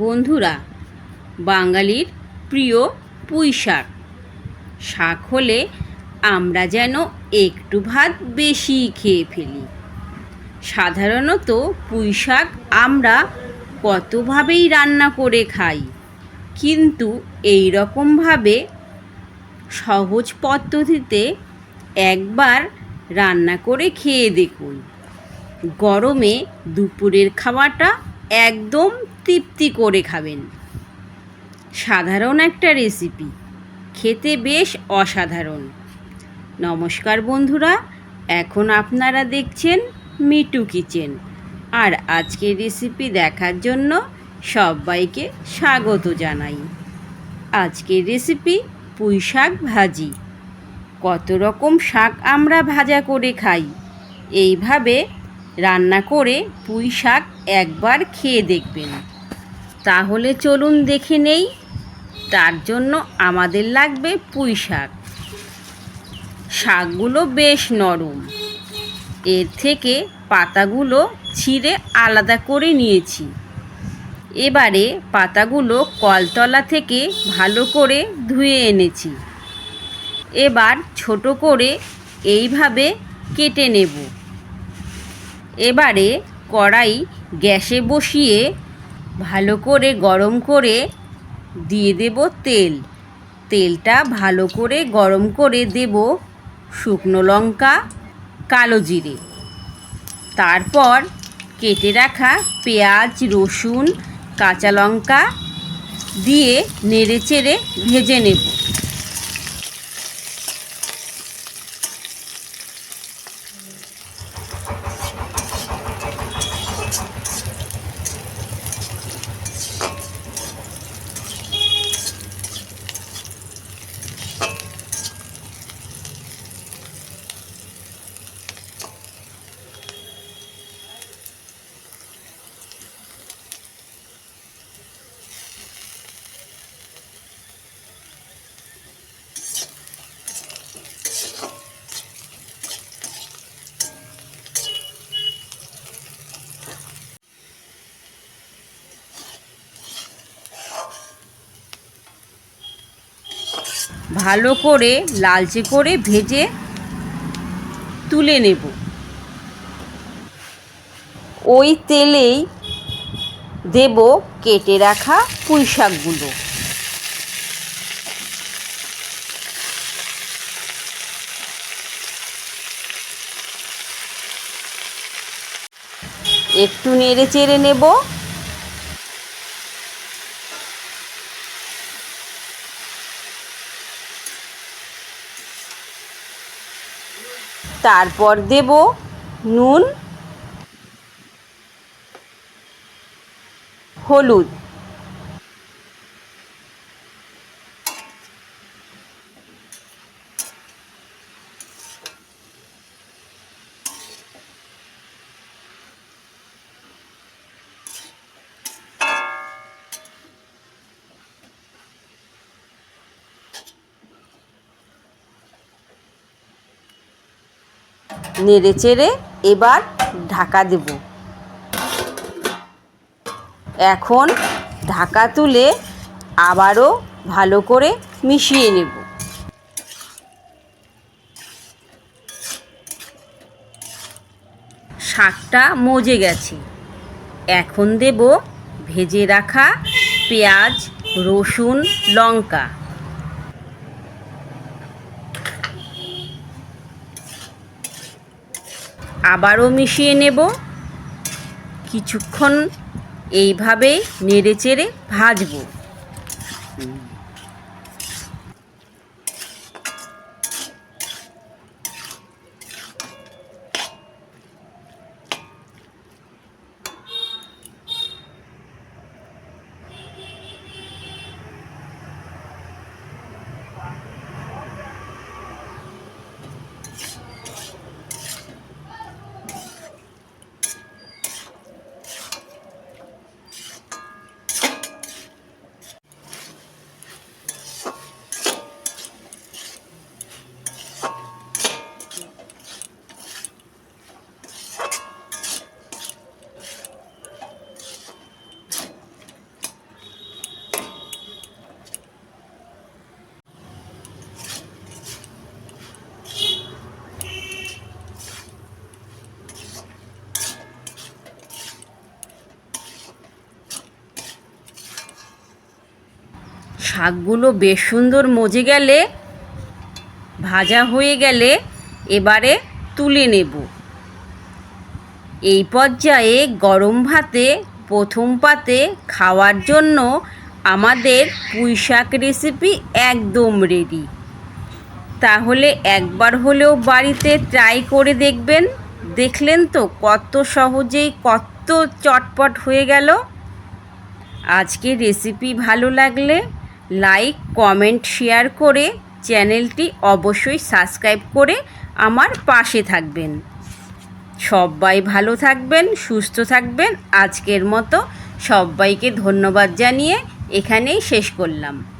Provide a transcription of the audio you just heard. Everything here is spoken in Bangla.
বন্ধুরা, বাঙালির প্রিয় পুঁই শাক শাক হলে আমরা যেন একটু ভাত বেশি খেয়ে ফেলি। সাধারণত পুঁই শাক আমরা কতভাবেই রান্না করে খাই, কিন্তু এই রকমভাবে সহজ পদ্ধতিতে একবার রান্না করে খেয়ে দেখুন। গরমে দুপুরের খাওয়াটা একদম তৃপ্তি করে খাবেন। সাধারণ একটা রেসিপি খেতে বেশ অসাধারণ। নমস্কার বন্ধুরা, এখন আপনারা দেখছেন মিটু কিচেন। আর আজকের রেসিপি দেখার জন্য সবাইকে স্বাগত জানাই। আজকের রেসিপি পুঁই শাক ভাজি। কত রকম শাক আমরা ভাজা করে খাই। এইভাবে রান্না করে পুঁই শাক একবার খেয়ে দেখবেন। তাহলে চলুন দেখে নেই, তার জন্য আমাদের লাগবে পুঁই শাক। শাকগুলো বেশ নরম। এর থেকে পাতাগুলো ছিঁড়ে আলাদা করে নিয়েছি। এবারে পাতাগুলো কলতলা থেকে ভালো করে ধুয়ে এনেছি। এবার ছোট করে এইভাবে কেটে নেব। এবারে কড়াই গ্যাসে বসিয়ে ভালো করে গরম করে দিয়ে দেব তেল। তেলটা ভালো করে গরম করে দেব শুকনো লঙ্কা, কালো জিরে। তারপর কেটে রাখা পেঁয়াজ, রসুন, কাঁচা লঙ্কা দিয়ে নেড়ে চেড়ে ভেজে নেব। ভালো করে লালচে করে ভেজে তুলে নেব। ওই তেলেই দেব কেটে রাখা পুঁই শাকগুলো। একটু নেড়ে চেড়ে নেব। তারপর দেব নুন হলুদ। নেড়ে চেড়ে এবার ঢাকা দেব। এখন ঢাকা তুলে আবারও ভালো করে মিশিয়ে নেব। শাকটা মজে গেছে। এখন দেব ভেজে রাখা পেঁয়াজ, রসুন, লঙ্কা। আবারও মিশিয়ে নেব। কিছুক্ষণ এইভাবে নেড়ে চেড়ে ভাজবো। শাকগুলো বেশ সুন্দর মজে গেলে, ভাজা হয়ে গেলে এবারে তুলে নেব। এই পর্যায়ে গরম ভাতে প্রথম পাতে খাওয়ার জন্য আমাদের পুঁই শাক রেসিপি একদম রেডি তাহলে একবার হলেও বাড়িতে ট্রাই করে দেখবেন। দেখলেন তো কত সহজেই কত চটপট হয়ে গেল। আজকে রেসিপি ভালো লাগলে লাইক কমেন্ট শেয়ার করে চ্যানেলটি অবশ্যই সাবস্ক্রাইব করে আমার পাশে থাকবেন। সবাই ভালো থাকবেন, সুস্থ থাকবেন। আজকের মতো সবাইকে ধন্যবাদ জানিয়ে এখানেই শেষ করলাম।